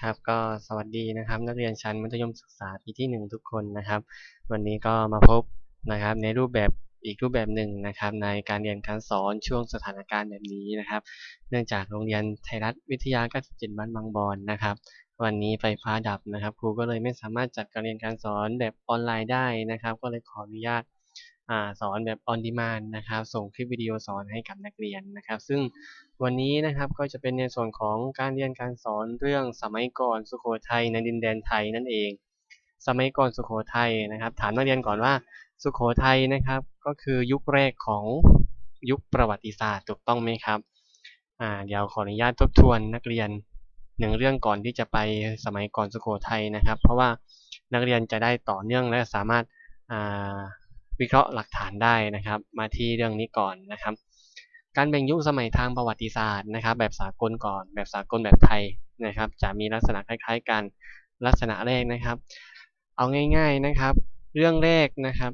ครับก็สวัสดีนะครับ นักเรียนชั้นมัธยมศึกษาปีที่หนึ่งทุกคนนะครับ วันนี้ก็มาพบนะครับในรูปแบบอีกรูปแบบหนึ่งนะครับ ในการเรียนการสอนช่วงสถานการณ์แบบนี้นะครับ เนื่องจากโรงเรียนไทยรัฐวิทยา 97 บ้านบางบอนนะครับ วันนี้ไฟฟ้าดับนะครับ ครูก็เลยไม่สามารถจัดการเรียนการสอนแบบออนไลน์ได้นะครับ ก็เลยขออนุญาตอาสอนแบบออนดีมานนะครับ ส่งคลิปวิดีโอสอนให้กับนักเรียนนะครับ ซึ่ง วันนี้นะครับก็จะเป็นในส่วนของการเรียนการสอนเรื่องสมัยก่อนสุโขทัยในดินแดนไทยนั่นเอง สมัยก่อนสุโขทัยนะครับ ถามนักเรียนก่อนว่าสุโขทัยนะครับ ก็คือยุคแรกของยุคประวัติศาสตร์ถูกต้องไหมครับอ่าเดี๋ยวขออนุญาตทบทวนนักเรียนหนึ่งเรื่องก่อนที่จะไปสมัยก่อนสุโขทัยนะครับ เพราะว่านักเรียนจะได้ต่อเนื่องและสามารถาวิเคราะห์หลักฐานได้นะครับ มาที่เรื่องนี้ก่อนนะครับ การแบ่งยุคสมัยทางประวัติศาสตร์นะครับ แบบสากลก่อน แบบสากลแบบไทยนะครับ จะมีลักษณะคล้ายๆกันลักษณะแรกนะครับ เอาง่าย ๆนะครับ เรื่องแรกนะครับ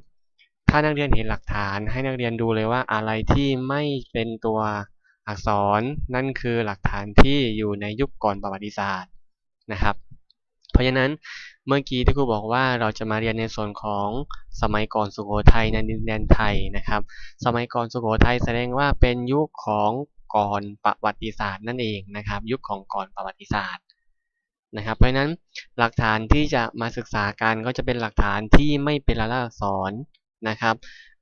ถ้านักเรียนเห็นหลักฐานให้นักเรียนดูเลยว่าอะไรที่ไม่เป็นตัวอักษรนั่นคือหลักฐานที่อยู่ในยุคก่อนประวัติศาสตร์นะครับ เพราะฉะนั้นเมื่อกี้ที่ครูบอกว่าเราจะมาเรียนในส่วนของสมัยก่อนสุโขทัยในดินแดนไทยนะครับ สมัยก่อนสุโขทัยแสดงว่าเป็นยุคของก่อนประวัติศาสตร์นั่นเองนะครับ ยุคของก่อนประวัติศาสตร์นะครับ เพราะฉะนั้นหลักฐานที่จะมาศึกษากันก็จะเป็นหลักฐานที่ไม่เป็นลายลักษณ์อักษรนะครับ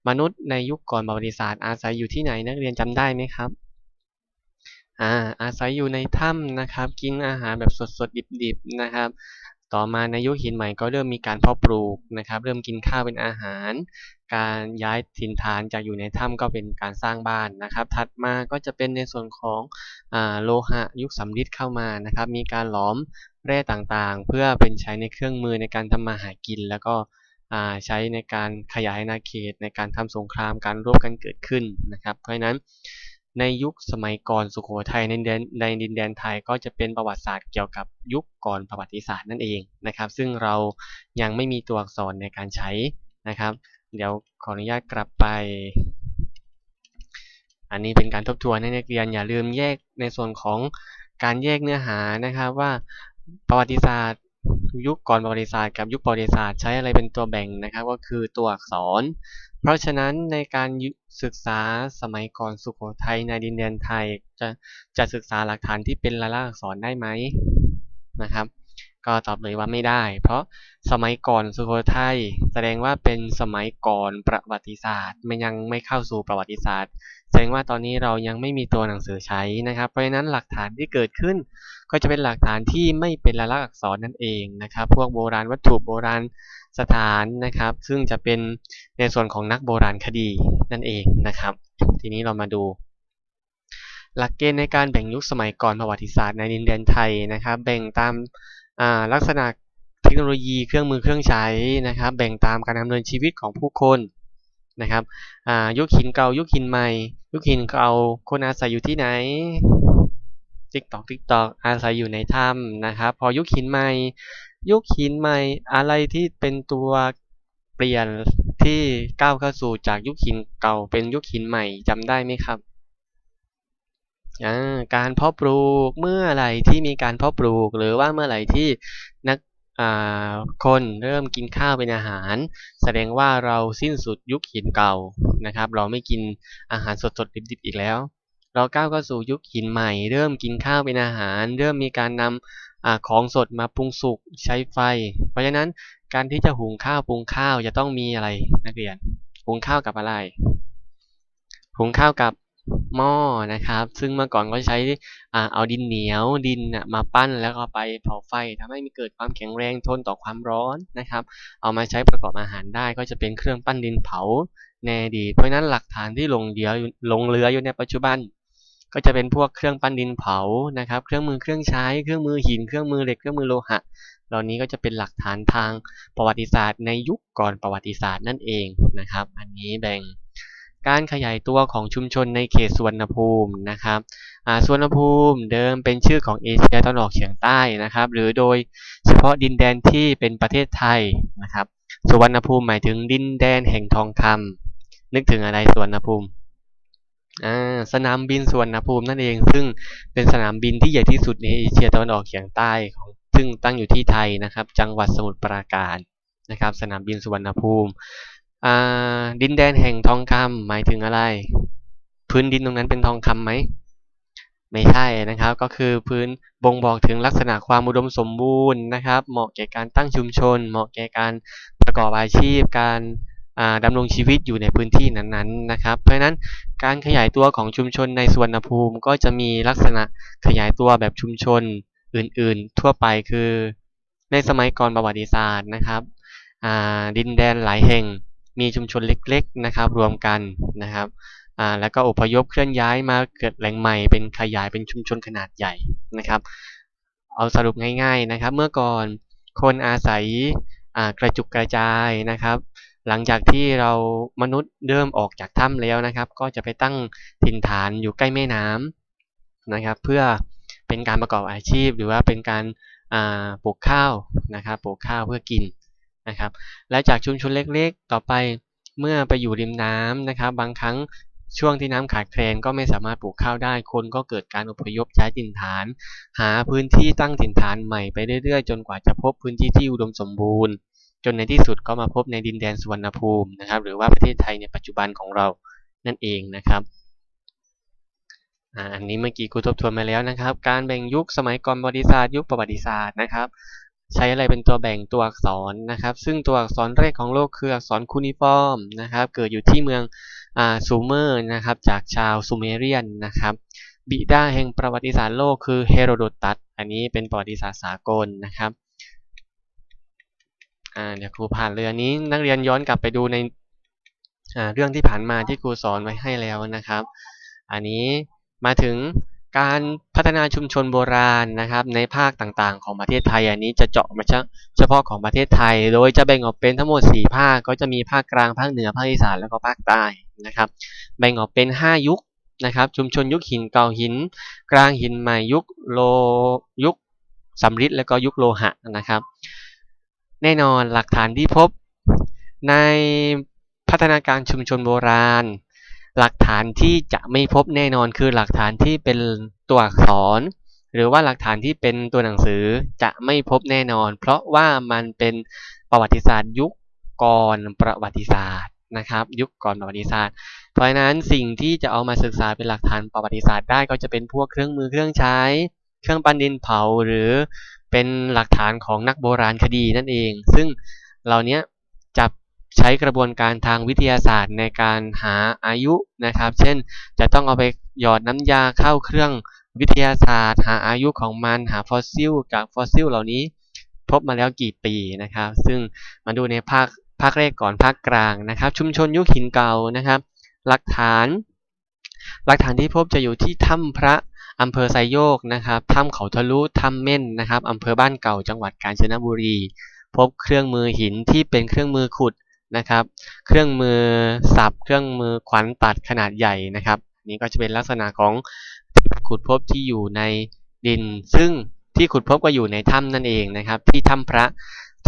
มนุษย์ในยุคก่อนประวัติศาสตร์อาศัยอยู่ที่ไหนนักเรียนจำได้ไหมครับ อ่าอาศัยอยู่ในถ้ำนะครับ กินอาหารแบบสดๆดิบๆนะครับ ต่อมาในยุคหินใหม่ก็เริ่มมีการเพาะปลูกนะครับ เริ่มกินข้าวเป็นอาหาร การย้ายถิ่นฐานจากอยู่ในถ้ำก็เป็นการสร้างบ้านนะครับ ถัดมาก็จะเป็นในส่วนของอ่าโลหะยุคสำริดเข้ามานะครับ มีการหลอมแร่ต่างๆ เพื่อเป็นใช้ในเครื่องมือในการทำมาหากิน แล้วก็ใช้ในการขยายอาณาเขตในการทำสงครามการรบกันเกิดขึ้นนะครับ เพราะฉะนั้น ในยุคสมัยก่อนสุโขทัยในดินแดนในดินแดนไทยก็จะเป็นประวัติศาสตร์เกี่ยวกับยุคก่อนประวัติศาสตร์นั่นเองนะครับ ซึ่งเรายังไม่มีตัวอักษรในการใช้นะครับ เดี๋ยวขออนุญาตกลับไป อันนี้เป็นการทบทวนให้นักเรียนอย่าลืมแยกในส่วนของการแยกเนื้อหานะครับว่าประวัติศาสตร์ยุคก่อนประวัติศาสตร์กับยุคประวัติศาสตร์ใช้อะไรเป็นตัวแบ่งนะครับ ก็คือตัวอักษร เพราะฉะนั้นในการศึกษาสมัยก่อนสุโขทัยในดินแดนไทยจะจะศึกษาหลักฐานที่เป็นลายลักษณ์อักษรได้ไหมนะครับ ก็ตอบเลยว่าไม่ได้ เพราะสมัยก่อนสุโขทัยแสดงว่าเป็นสมัยก่อนประวัติศาสตร์มันยังไม่เข้าสู่ประวัติศาสตร์ แสดงว่าตอนนี้เรายังไม่มีตัวหนังสือใช้นะครับ เพราะฉะนั้นหลักฐานที่เกิดขึ้น ก็จะเป็นหลักฐานที่ไม่เป็นลายลักษณ์อักษรนั่นเองนะครับ พวกโบราณวัตถุโบราณ สถานนะครับ ซึ่งจะเป็นในส่วนของนักโบราณคดีนั่นเองนะครับ ทีนี้เรามาดู หลักเกณฑ์ในการแบ่งยุคสมัยก่อนประวัติศาสตร์ในดินแดนไทยนะครับ แบ่งตามลักษณะเทคโนโลยีเครื่องมือเครื่องใช้นะครับ แบ่งตามการดำเนินชีวิตของผู้คนนะครับยุคหินเก่ายุคหินใหม่ ยุคหินเก่าคนอาศัยอยู่ที่ไหนติ๊กตอกติ๊กตอกอาศัยอยู่ในถ้ำนะครับ พอยุคหินใหม่ ยุคหินใหม่อะไรที่เป็นตัวเปลี่ยนที่ก้าวเข้าสู่จากยุคหินเก่าเป็นยุคหินใหม่จำได้ไหมครับการเพาะปลูกเมื่อไหร่ที่มีการเพาะปลูก หรือว่าเมื่อไหร่ที่นักคนเริ่มกินข้าวเป็นอาหาร แสดงว่าเราสิ้นสุดยุคหินเก่านะครับ เราไม่กินอาหารสดๆดิบๆอีกแล้ว เราก้าวเข้าสู่ยุคหินใหม่ เริ่มกินข้าวเป็นอาหาร เริ่มมีการนำอของสดมาปรุงสุกใช้ไฟ เพราะฉะนั้นการที่จะหุงข้าวปรุงข้าวจะต้องมีอะไรนักเรียน หุงข้าวกับอะไร หุงข้าวกับหม้อนะครับ ซึ่งเมื่อก่อนก็ใช้เอาดินเหนียวดินมาปั้นแล้วก็ไปเผาไฟทำให้มีเกิดความแข็งแรงทนต่อความร้อนนะครับ เอามาใช้ประกอบอาหารได้ก็จะเป็นเครื่องปั้นดินเผาในอดี เพราะนั้นหลักฐานที่ลงเดียวลงเรืออยู่ในปัจจุบัน ก็จะเป็นพวกเครื่องปั้นดินเผานะครับ เครื่องมือเครื่องใช้ เครื่องมือหิน เครื่องมือเหล็ก เครื่องมือโลหะ เหล่านี้ก็จะเป็นหลักฐานทางประวัติศาสตร์ในยุคก่อนประวัติศาสตร์นั่นเองนะครับ อันนี้แบ่งการขยายตัวของชุมชนในเขตสุวรรณภูมินะครับสุวรรณภูมิเดิมเป็นชื่อของเอเชียตะวันออกเฉียงใต้นะครับ หรือโดยเฉพาะดินแดนที่เป็นประเทศไทยนะครับ สุวรรณภูมิหมายถึงดินแดนแห่งทองคำนึกถึงอะไรสุวรรณภูมิ สนามบินสุวรรณภูมินั่นเอง ซึ่งเป็นสนามบินที่ใหญ่ที่สุดในเอเชียตะวันออกเฉียงใต้ของซึ่งตั้งอยู่ที่ไทยนะครับ จังหวัดสมุทรปราการนะครับ สนามบินสุวรรณภูมิดินแดนแห่งทองคำหมายถึงอะไร พื้นดินตรงนั้นเป็นทองคำไหมไม่ใช่นะครับ ก็คือพื้นบ่งบอกถึงลักษณะความอุดมสมบูรณ์นะครับ เหมาะแก่การตั้งชุมชน เหมาะแก่การประกอบอาชีพการ ดำรงชีวิตอยู่ในพื้นที่นั้นๆนะครับ เพราะฉะนั้นการขยายตัวของชุมชนในสวนภูมิก็จะมีลักษณะขยายตัวแบบชุมชนอื่นๆ ทั่วไปคือ ในสมัยก่อนประวัติศาสตร์นะครับดินแดนหลายแห่งมีชุมชนเล็กๆนะครับ รวมกันนะครับแล้วก็อพยพเคลื่อนย้ายมาเกิดแหล่งใหม่เป็นขยายเป็นชุมชนขนาดใหญ่นะครับ เอาสรุปง่าย ๆนะครับ เมื่อก่อนคนอาศัยกระจุกกระจายนะครับ หลังจากที่เรามนุษย์เริ่มออกจากถ้ำแล้วนะครับ ก็จะไปตั้งถิ่นฐานอยู่ใกล้แม่น้ำนะครับ เพื่อเป็นการประกอบอาชีพหรือว่าเป็นการปลูกข้าวนะครับปลูกข้าวเพื่อกินนะครับ และจากชุมชนเล็กๆ ต่อไปเมื่อไปอยู่ริมน้ำนะครับ บางครั้งช่วงที่น้ำขาดแคลนก็ไม่สามารถปลูกข้าวได้ คนก็เกิดการอพยพย้ถิ่นฐาน หาพื้นที่ตั้งถิ่นฐานใหม่ไปเรื่อยๆ จนกว่าจะพบพื้นที่ที่อุดมสมบูรณ์ จนในที่สุดก็มาพบในดินแดนสุวรรณภูมินะครับ หรือว่าประเทศไทยในปัจจุบันของเรานั่นเองนะครับอันนี้เมื่อกี้กูทบทวนมาแล้วนะครับ การแบ่งยุคสมัยก่อนประวัติศาสตร์ยุคประวัติศาสตร์นะครับ ใช้อะไรเป็นตัวแบ่งตัวอักษรนะครับ ซึ่งตัวอักษรแรกของโลกคืออักษรคูนิฟอร์มนะครับ เกิดอยู่ที่เมืองซูเมอร์นะครับ จากชาวซูเมเรียนนะครับ บิดาแห่งประวัติศาสตร์โลกคือเฮโรโดตัส อันนี้เป็นประวัติศาสตร์สากลนะครับ เดี๋ยวครูผ่านเรื่องนี้นักเรียนย้อนกลับไปดูในเรื่องที่ผ่านมาที่ครูสอนไว้ให้แล้วนะครับ อันนี้มาถึงการพัฒนาชุมชนโบราณนะครับ ในภาคต่างๆ ของประเทศไทย อันนี้จะเจาะมาเฉพาะของประเทศไทย โดยจะแบ่งออกเป็นทั้งหมด 4 ภาคก็จะมีภาคกลางภาคเหนือภาคอีสานแล้วก็ภาคใต้นะครับ แบ่งออกเป็น 5 ยุคนะครับ ชุมชนยุคหินเก่าหิน กลางหินใหม่ยุคโลยุคสำริดแล้วก็ยุคโลหะนะครับ แน่นอนหลักฐานที่พบในพัฒนาการชุมชนโบราณ หลักฐานที่จะไม่พบแน่นอนคือหลักฐานที่เป็นตัวอักษร หรือว่าหลักฐานที่เป็นตัวหนังสือจะไม่พบแน่นอน เพราะว่ามันเป็นประวัติศาสตร์ยุคก่อนประวัติศาสตร์นะครับ ยุคก่อนประวัติศาสตร์ เพราะฉะนั้นสิ่งที่จะเอามาศึกษาเป็นหลักฐานประวัติศาสตร์ได้ก็จะเป็นพวกเครื่องมือเครื่องใช้ เครื่องปั้นดินเผาหรือ เป็นหลักฐานของนักโบราณคดีนั่นเอง ซึ่งเหล่านี้จะใช้กระบวนการทางวิทยาศาสตร์ในการหาอายุนะครับ เช่น จะต้องเอาไปหยอดน้ำยาเข้าเครื่องวิทยาศาสตร์ หาอายุของมันหาฟอสซิลจากฟอสซิลเหล่านี้ พบมาแล้วกี่ปีนะครับ ซึ่งมาดูในภาคภาคแรกก่อนภาคกลางนะครับ ชุมชนยุคหินเก่านะครับ หลักฐาน หลักฐานที่พบจะอยู่ที่ถ้ำพระ อำเภอไซโยกนะครับถ้ำเขาทะลุถ้ำเม่นนะครับอำเภอบ้านเก่าจังหวัดกาญจนบุรี พบเครื่องมือหินที่เป็นเครื่องมือขุดนะครับ เครื่องมือสับ เครื่องมือขวัญตัดขนาดใหญ่นะครับ นี่ก็จะเป็นลักษณะของขุดพบที่อยู่ในดิน ซึ่งที่ขุดพบก็อยู่ในถ้ำนั่นเองนะครับ ที่ถ้ำพระ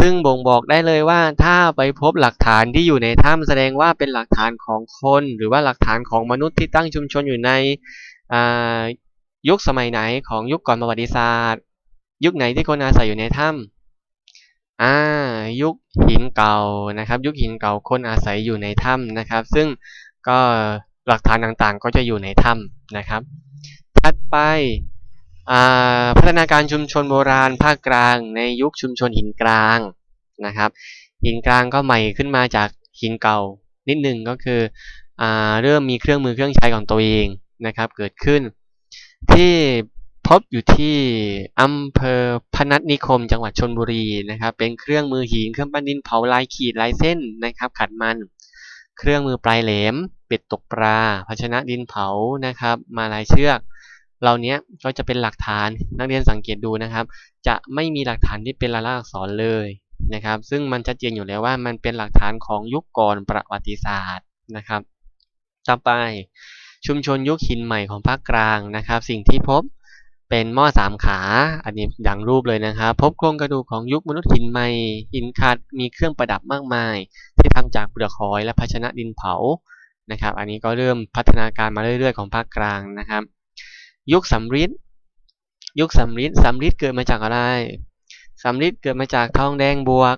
ซึ่งบ่งบอกได้เลยว่าถ้าไปพบหลักฐานที่อยู่ในถ้ำแสดงว่าเป็นหลักฐานของคน หรือว่าหลักฐานของมนุษย์ที่ตั้งชุมชนอยู่ใน ยุคสมัยไหนของยุคก่อนประวัติศาสตร์ ยุคไหนที่คนอาศัยอยู่ในถ้ำอ่ายุคหินเก่านะครับ ยุคหินเก่าคนอาศัยอยู่ในถ้ำนะครับ ซึ่งก็หลักฐานต่างๆ ก็จะอยู่ในถ้ำนะครับ ถัดไปพัฒนาการชุมชนโบราณภาคกลางในยุคชุมชนหินกลางนะครับ หินกลางก็ใหม่ขึ้นมาจากหินเก่านิดหนึ่งก็คืออเริ่มมีเครื่องมือเครื่องใช้ของตัวเองนะครับ เกิดขึ้น ที่พบอยู่ที่อำเภอพนัสนิคม จังหวัดชนบุรีนะครับ เป็นเครื่องมือหินเครื่องปั้นดินเผาลายขีดลายเส้นนะครับ ขัดมัน เครื่องมือปลายแหลมเป็ดตกปลาภาชนะดินเผานะครับ มาลายเชือก เหล่านี้ก็จะเป็นหลักฐานนักเรียนสังเกตดูนะครับ จะไม่มีหลักฐานที่เป็นลายลักษณ์อักษรเลยนะครับ ซึ่งมันชัดเจนอยู่แล้วว่ามันเป็นหลักฐานของยุคก่อนประวัติศาสตร์นะครับ ต่อไป ชุมชนยุคหินใหม่ของภาคกลางนะครับ สิ่งที่พบเป็นหม้อสามขา อันนี้ดังรูปเลยนะครับ พบโครงกระดูกของยุคมนุษย์หินใหม่ หินขาดมีเครื่องประดับมากมาย ที่ทำจากเปลือกหอยและภาชนะดินเผา นะครับ อันนี้ก็เริ่มพัฒนาการมาเรื่อยๆของภาคกลางนะครับ ยุคสำริดยุคสำริดสำริดเกิดมาจากอะไรสำริดเกิดมาจากทองแดงบวก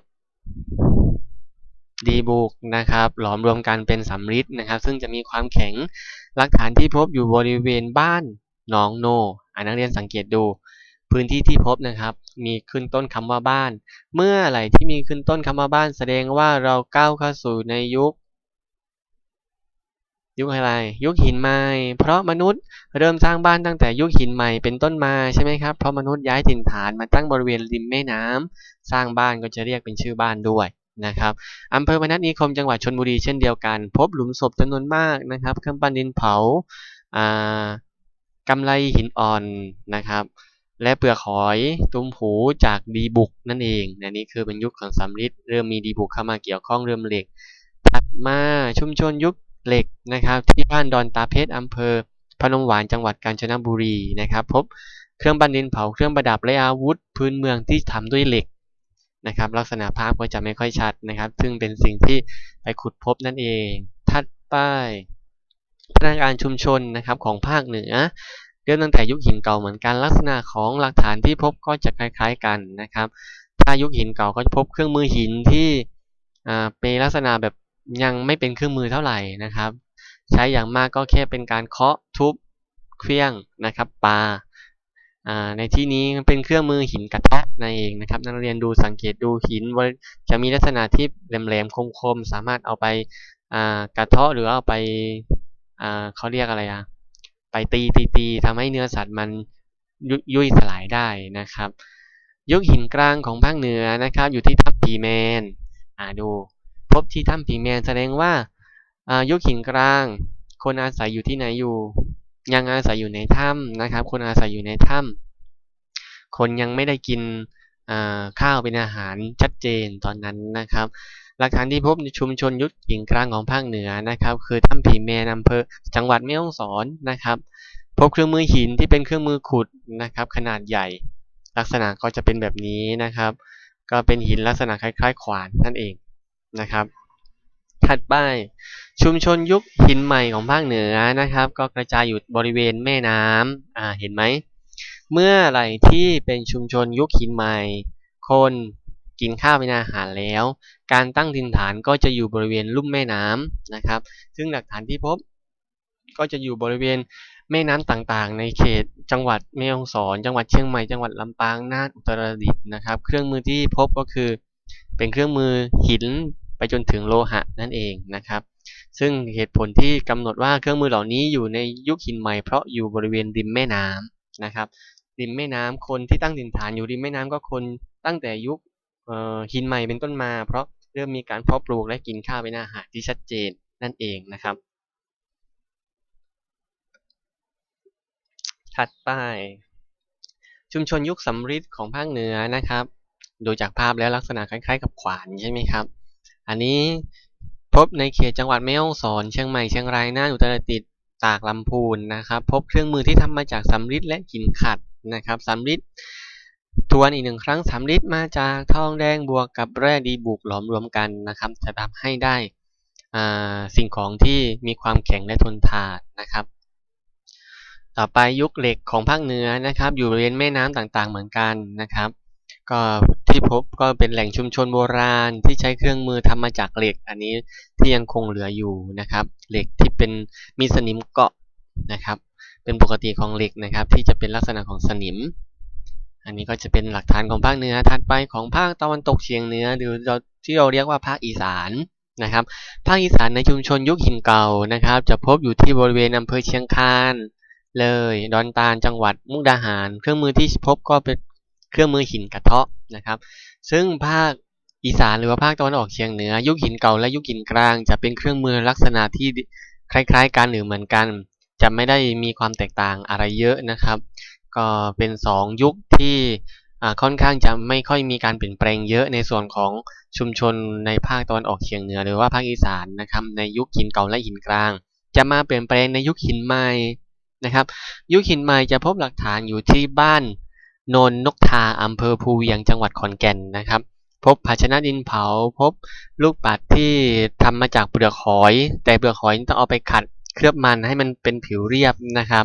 ดีบุกนะครับหลอมรวมกันเป็นสำริดนะครับ ซึ่งจะมีความแข็งหลักฐานที่พบอยู่บริเวณบ้านหนองโนอ่านักเรียนสังเกตดู พื้นที่ที่พบนะครับ มีขึ้นต้นคำว่าบ้าน เมื่อไหร่ที่มีขึ้นต้นคำว่าบ้าน แสดงว่าเราก้าวเข้าสู่ในยุคยุคอะไร ยุคหินใหม่ เพราะมนุษย์เริ่มสร้างบ้านตั้งแต่ยุคหินใหม่เป็นต้นมาใช่ไหมครับ เพราะมนุษย์ย้ายถิ่นฐานมาตั้งบริเวณริมแม่น้ำสร้างบ้านก็จะเรียกเป็นชื่อบ้านด้วย นะครับอำเภอพนัสนิคมจังหวัดชลบุรีเช่นเดียวกัน พบหลุมศพจำนวนมากนะครับเครื่องปั้นดินเผาากำไลหินอ่อนนะครับ และเปลือกหอยตุ้มหูจากดีบุกนั่นเองนะนี่คือเป็นยุคของสำริดเริ่มมีดีบุกเข้ามาเกี่ยวข้องเริ่มเหล็กถัดมาชุมชนยุคเหล็กนะครับ ที่บ้านดอนตาเพชรอำเภอพนมหวานจังหวัดกาญจนบุรีนะครับ พบเครื่องบันดินเผาเครื่องประดับและอาวุธพื้นเมืองที่ทำด้วยเหล็ก นะครับ ลักษณะภาพก็จะไม่ค่อยชัดนะครับ ซึ่งเป็นสิ่งที่ไปขุดพบนั่นเอง ถัดไปพนักงานชุมชนนะครับของภาคเหนือเริ่มตั้งแต่ยุคหินเก่าเหมือนกันลักษณะของหลักฐานที่พบก็จะคล้าย ๆกันนะครับ ถ้ายุคหินเก่าก็จะพบเครื่องมือหินที่อ่าเป็นลักษณะแบบยังไม่เป็นเครื่องมือเท่าไหร่นะครับ ใช้อย่างมากก็แค่เป็นการเคาะทุบเครื่องนะครับปา ในที่นี้เป็นเครื่องมือหินกระเทาะนั่นเองนะครับ นักเรียนดูสังเกตดูหินว่าจะมีลักษณะที่แหลมๆคมๆ สามารถเอาไปกระเทาะหรือเอาไปเขาเรียกอะไรอะไปตีตีตีทำให้เนื้อสัตว์มันยุยุ่ยสลายได้นะครับ ยุคหินกลางของภาคเหนือนะครับ อยู่ที่ถ้ำผีแมนอ่าดู พบที่ถ้ำผีแมนแสดงว่ายุคหินกลาง คนอาศัยอยู่ที่ไหนอยู่ ยังอาศัยอยู่ในถ้ำนะครับ คนอาศัยอยู่ในถ้ำคนยังไม่ได้กินข้าวเป็นอาหารชัดเจนตอนนั้นนะครับ หลักฐานที่พบในชุมชนยุคหินกลางของภาคเหนือนะครับ คือถ้ำผีแมนอำเภอจังหวัดแม่ฮ่องสอนนะครับ พบเครื่องมือหินที่เป็นเครื่องมือขุดนะครับ ขนาดใหญ่ ลักษณะก็จะเป็นแบบนี้นะครับ ก็เป็นหินลักษณะคล้าย ๆ ขวานนั่นเองนะครับ ถัดไป ชุมชนยุคหินใหม่ของภาคเหนือนะครับ ก็กระจายอยู่บริเวณแม่น้ำอ่าเห็นไหมเมื่อไหร่ที่เป็นชุมชนยุคหินใหม่ คนกินข้าวเป็นอาหารแล้ว การตั้งถิ่นฐานก็จะอยู่บริเวณลุ่มแม่น้ำนะครับ ซึ่งหลักฐานที่พบ ก็จะอยู่บริเวณแม่น้ำต่างๆ ในเขตจังหวัดแม่ฮ่องสอน จังหวัดเชียงใหม่จังหวัดลำปางน่านอุตรดิตถ์นะครับ เครื่องมือที่พบก็คือ เป็นเครื่องมือหิน ไปจนถึงโลหะนั่นเองนะครับ ซึ่งเหตุผลที่กำหนดว่าเครื่องมือเหล่านี้อยู่ในยุคหินใหม่เพราะอยู่บริเวณริมแม่น้ำนะครับ ริมแม่น้ำคนที่ตั้งถิ่นฐานอยู่ริมแม่น้ำก็คนตั้งแต่ยุคหินใหม่เป็นต้นมา เพราะเริ่มมีการเพาะปลูกและกินข้าวเป็นอาหารที่ชัดเจนนั่นเองนะครับ ถัดไป ชุมชนยุคสำริดของภาคเหนือนะครับ ดูจากภาพแล้วลักษณะคล้ายๆ กับขวานใช่ไหมครับ อันนี้พบในเขตจังหวัดแม่ฮ่องสอน เชียงใหม่ เชียงรายน่านอุตรดิตถ์ตากลำพูนนะครับ พบเครื่องมือที่ทำมาจากสำริดและหินขัดนะครับสำริดทวนอีกหนึ่งครั้งสำริดมาจากทองแดงบวกกับแร่ดีบุกหลอมรวมกันนะครับจะทำให้ได้สิ่งของที่มีความแข็งและทนทานนะครับ ต่อไปยุคเหล็กของภาคเหนือนะครับ อยู่บริเวณแม่น้ำต่างๆเหมือนกันนะครับ ก็ ที่พบก็เป็นแหล่งชุมชนโบราณที่ใช้เครื่องมือทำมาจากเหล็ก อันนี้ที่ยังคงเหลืออยู่นะครับ เหล็กที่เป็นมีสนิมเกาะนะครับ เป็นปกติของเหล็กนะครับ ที่จะเป็นลักษณะของสนิม อันนี้ก็จะเป็นหลักฐานของภาคเหนือถัดไปของภาคตะวันตกเฉียงเหนือหรือที่เราเรียกว่าภาคอีสานนะครับภาคอีสานในชุมชนยุคหินเก่านะครับ จะพบอยู่ที่บริเวณอำเภอเชียงคานเลย ดอนตาลจังหวัดมุกดาหาร เครื่องมือที่พบก็เป็น เครื่องมือหินกระเทาะนะครับ ซึ่งภาคอีสานหรือว่าภาคตะวันออกเฉียงเหนือ ยุคหินเก่าและยุคหินกลาง จะเป็นเครื่องมือลักษณะที่คล้ายๆกันหรือเหมือนกัน จะไม่ได้มีความแตกต่างอะไรเยอะนะครับ ก็เป็น 2 ยุคที่ค่อนข้างจะไม่ค่อยมีการเปลี่ยนแปลงเยอะในส่วนของชุมชนในภาคตะวันออกเฉียงเหนือ หรือว่าภาคอีสานนะครับในยุคหินเก่าและหินกลาง จะมาเปลี่ยนแปลงในยุคหินใหม่นะครับ ยุคหินใหม่จะพบหลักฐานอยู่ที่บ้าน โนนนกทาอำเภอภูเวียงจังหวัดขอนแก่นนะครับ พบภาชนะดินเผา พบลูกปัดที่ทำมาจากเปลือกหอย แต่เปลือกหอยต้องเอาไปขัดเคลือบมันให้มันเป็นผิวเรียบนะครับ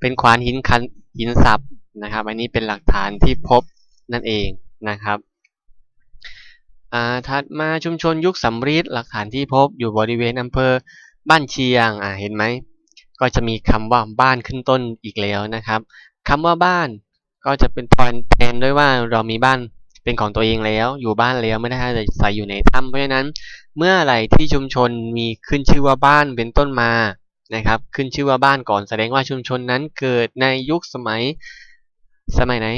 เป็นขวานหินคันหินสับนะครับ อันนี้เป็นหลักฐานที่พบนั่นเองนะครับอ่าถัดมาชุมชนยุคสำริดหลักฐานที่พบอยู่บริเวณอำเภอบ้านเชียงอ่าเห็นไหมก็จะมีคำว่าบ้านขึ้นต้นอีกแล้วนะครับคำว่าบ้าน ก็จะเป็นตอนแทนด้วยว่าเรามีบ้านเป็นของตัวเองแล้ว อยู่บ้านแล้วไม่ได้ใส่อยู่ในถ้ำเพราะฉะนั้น เมื่อไหร่ที่ชุมชนมีขึ้นชื่อว่าบ้านเป็นต้นมานะครับ ขึ้นชื่อว่าบ้านก่อนแสดงว่าชุมชนนั้นเกิดในยุคสมัยสมัยไหน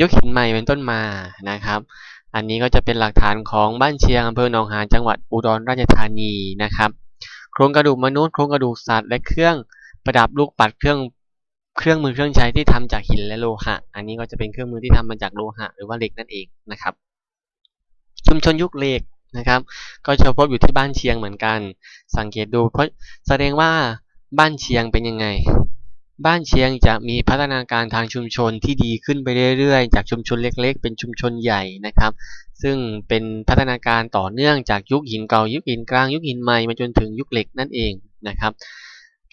ยุคหินใหม่เป็นต้นมานะครับ อันนี้ก็จะเป็นหลักฐานของบ้านเชียงอำเภอหนองหานจังหวัดอุดรราชธานีนะครับ โครงกระดูกมนุษย์โครงกระดูกสัตว์และเครื่องประดับลูกปัดเครื่อง เครื่องมือเครื่องใช้ที่ทำจากหินและโลหะ อันนี้ก็จะเป็นเครื่องมือที่ทำมาจากโลหะ หรือว่าเหล็กนั่นเองนะครับ ชุมชนยุคเหล็กนะครับ ก็จะพบอยู่ที่บ้านเชียงเหมือนกัน สังเกตดู เพราะแสดงว่าบ้านเชียงเป็นยังไง บ้านเชียงจะมีพัฒนาการทางชุมชนที่ดีขึ้นไปเรื่อยๆ จากชุมชนเล็ก ๆ เป็นชุมชนใหญ่นะครับ ซึ่งเป็นพัฒนาการต่อเนื่องจากยุคหินเก่า ยุคหินกลาง ยุคหินใหม่มาจนถึงยุคเหล็กนั่นเองนะครับ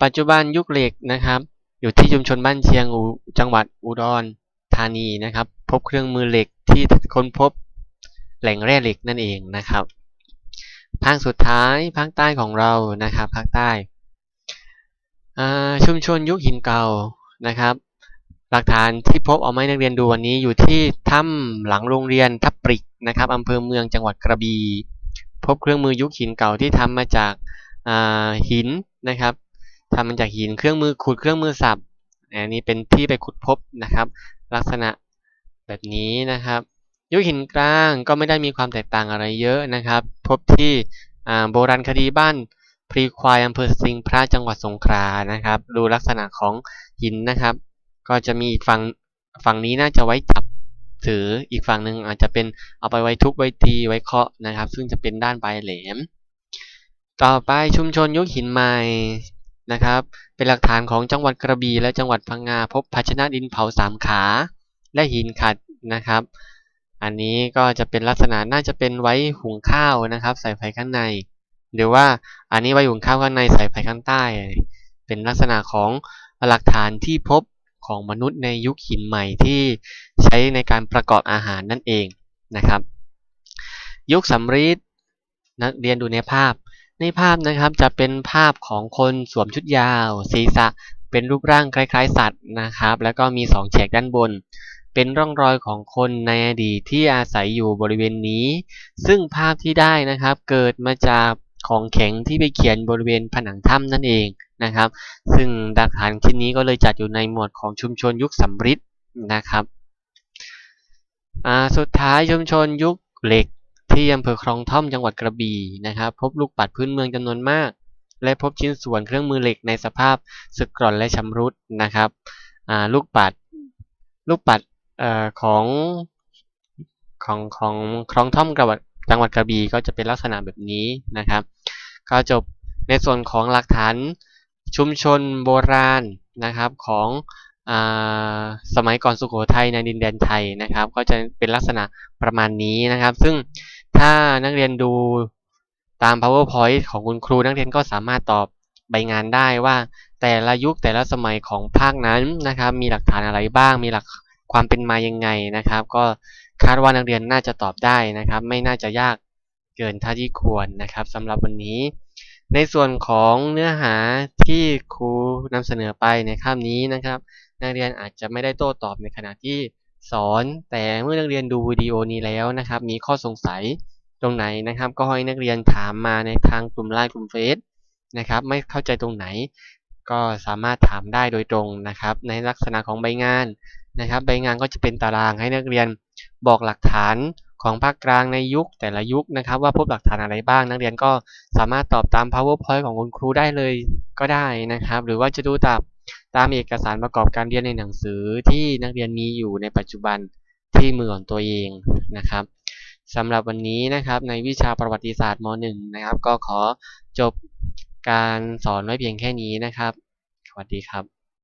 ปัจจุบันยุคเหล็กนะครับ อยู่ที่ชุมชนบ้านเชียงจังหวัดอุดรธานีนะครับ พบเครื่องมือเหล็กที่ค้นพบแหล่งแร่เหล็กนั่นเองนะครับภาคสุดท้ายภาคใต้ของเรานะครับภาคใต้ชุมชนยุคหินเก่านะครับ หลักฐานที่พบเอาไม้นักเรียนดูวันนี้อยู่ที่ถ้ำหลังโรงเรียนทับปริกนะครับอำเภอเมืองจังหวัดกระบี่พบเครื่องมือยุคหินเก่าที่ทำมาจากหินนะครับ ทำมาจากหินเครื่องมือขุดเครื่องมือสับอันนี้เป็นที่ไปขุดพบนะครับ ลักษณะแบบนี้นะครับ ยุคหินกลางก็ไม่ได้มีความแตกต่างอะไรเยอะนะครับ พบที่โบราณคดีบ้านพรีควายอำเภอสิงห์พระจังหวัดสงขลานะครับ ดูลักษณะของหินนะครับ ก็จะมีฝั่งฝั่งนี้น่าจะไว้จับถืออีกฝั่งหนึ่งอาจจะเป็นเอาไปไว้ทุบไว้ตีไว้เคาะนะครับ ซึ่งจะเป็นด้านปลายแหลม ต่อไปชุมชนยุคหินใหม่ นะครับ เป็นหลักฐานของจังหวัดกระบี่และจังหวัดพังงาพบภาชนะดินเผาสามขาและหินขัดนะครับ อันนี้ก็จะเป็นลักษณะน่าจะเป็นไว้หุงข้าวนะครับ ใส่ไฟข้างใน หรือว่าอันนี้ไว้หุงข้าวข้างในใส่ไฟข้างใต้ เป็นลักษณะของหลักฐานที่พบของมนุษย์ในยุคหินใหม่ที่ใช้ในการประกอบอาหารนั่นเองนะครับ ยุคสำริดนักเรียนดูในภาพ ในภาพนะครับจะเป็นภาพของคนสวมชุดยาว ศีรษะเป็นรูปร่างคล้ายๆ สัตว์นะครับ แล้วก็มีสองแฉกด้านบน เป็นร่องรอยของคนในอดีตที่อาศัยอยู่บริเวณนี้ ซึ่งภาพที่ได้นะครับเกิดมาจากของแข็งที่ไปเขียนบริเวณผนังถ้ำนั่นเองนะครับ ซึ่งหลักฐานชิ้นนี้ก็เลยจัดอยู่ในหมวดของชุมชนยุคสำริดนะครับสุดท้ายชุมชนยุคเหล็ก ที่อำเภอคลองท่อมจังหวัดกระบี่นะครับ พบลูกปัดพื้นเมืองจำนวนมาก และพบชิ้นส่วนเครื่องมือเหล็กในสภาพสึกกร่อนและชำรุดนะครับลูกปัดลูกปัดอของของของคลองท่อมจังหวัดจังหวัดกระบี่ก็จะเป็นลักษณะแบบนี้นะครับ ก็จบในส่วนของหลักฐานชุมชนโบราณนะครับของอสมัยก่อนสุโขทัยในดินแดนไทยนะครับ ก็จะเป็นลักษณะประมาณนี้นะครับ ซึ่ง ถ้านักเรียนดูตาม powerpoint ของคุณครูนักเรียนก็สามารถตอบใบงานได้ว่า แต่ละยุคแต่ละสมัยของภาคนั้นนะครับ มีหลักฐานอะไรบ้าง มีหลักความเป็นมายังไงนะครับ ก็คาดว่านักเรียนน่าจะตอบได้นะครับ ไม่น่าจะยากเกินท่าที่ควรนะครับสำหรับวันนี้ ในส่วนของเนื้อหาที่ครูนำเสนอไปในคาบนี้นะครับ นักเรียนอาจจะไม่ได้โต้ตอบในขณะที่ สอน แต่เมื่อนักเรียนดูวิดีโอนี้แล้วนะครับ มีข้อสงสัยตรงไหนนะครับ ก็ให้นักเรียนถามมาในทางกลุ่มไลน์กลุ่มเฟซนะครับ ไม่เข้าใจตรงไหน ก็สามารถถามได้โดยตรงนะครับ ในลักษณะของใบงานนะครับ ใบงานก็จะเป็นตารางให้นักเรียนบอกหลักฐานของภาคกลางในยุคแต่ละยุคนะครับ ว่าพบหลักฐานอะไรบ้าง นักเรียนก็สามารถตอบตาม powerpoint ของคุณครูได้เลยก็ได้นะครับ หรือว่าจะดูตาม ตามเอกสารประกอบการเรียนในหนังสือที่นักเรียนมีอยู่ในปัจจุบันที่มือของตัวเองนะครับสำหรับวันนี้นะครับในวิชาประวัติศาสตร์ม .1 นะครับ ก็ขอจบการสอนไว้เพียงแค่นี้นะครับ สวัสดีครับ